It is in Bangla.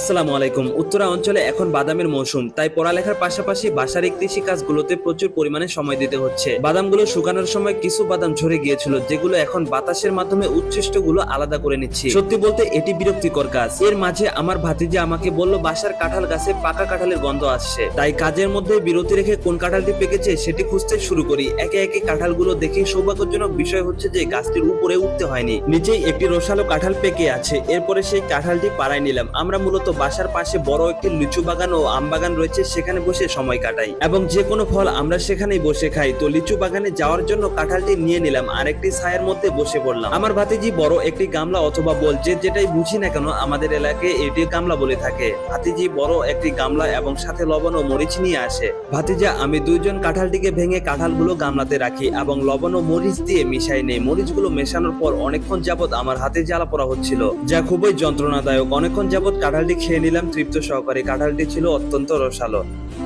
আসসালামু আলাইকুম। উত্তরা অঞ্চলে এখন বাদামের মৌসুম, তাই পড়ালেখার পাশাপাশি বাসার কৃষি কাজগুলোতে প্রচুর পরিমাণে সময় দিতে হচ্ছে। বাদামগুলো শুকানোর সময় কিছু বাদাম ঝরে গিয়েছিল, যেগুলো এখন বাতাসের মাধ্যমে উচ্ছিষ্টগুলো আলাদা করে নিচ্ছি। সত্যি বলতে, এটি বিরক্তিকর কাজ। এর মাঝে আমার ভাতিজি আমাকে বলল, বাসার কাঁঠাল গাছে পাকা কাঁঠালের গন্ধ আসছে। তাই কাজের মধ্যে বিরতি রেখে কোন কাঁঠালটি পেকেছে সেটি খুঁজতে শুরু করি। একে একে কাঁঠালগুলো দেখে সৌভাগ্যজনক বিষয় হচ্ছে যে গাছটির উপরে উঠতে হয়নি। নিচেই একটি রসালো কাঁঠাল পেকে আছে। এরপরে সেই কাঁঠালটি পাড়ায় নিলাম। আমরা মূলত বাসার পাশে বড় একটি লিচু বাগান ও আম বাগান রয়েছে, সেখানে বসে সময় কাটাই। এবং যে কোনো ফল আমরা সেখানেই বসে খাই। তো লিচু বাগানে যাওয়ার জন্য কাঁঠালটি নিয়ে নিলাম, আর একটি ছায়ের মধ্যে বসে পড়লাম। আমার ভাতিজি বড় একটি গামলা অথবা বল, যে যেটাই বুঝি না কেন, আমাদের এলাকায় এটি গামলা বলে থাকে। ভাতিজি বড় একটি গামলা এবং সাথে লবণ ও মরিচ নিয়ে আসে। ভাতিজা, আমি দুইজন কাঁঠালটিকে ভেঙে কাঁঠালগুলো গামলাতে রাখি এবং লবণ ও মরিচ দিয়ে মিশাই নেই। মরিচগুলো মেশানোর পর অনেকক্ষণ যাবত আমার হাতে জ্বালা পড়া হচ্ছিল, যা খুবই যন্ত্রণাদায়ক। অনেকক্ষণ যাবত কাঁঠালটি খেয়ে নিলাম তৃপ্ত সহকারে। কাঁঠালটি ছিল অত্যন্ত রসালো।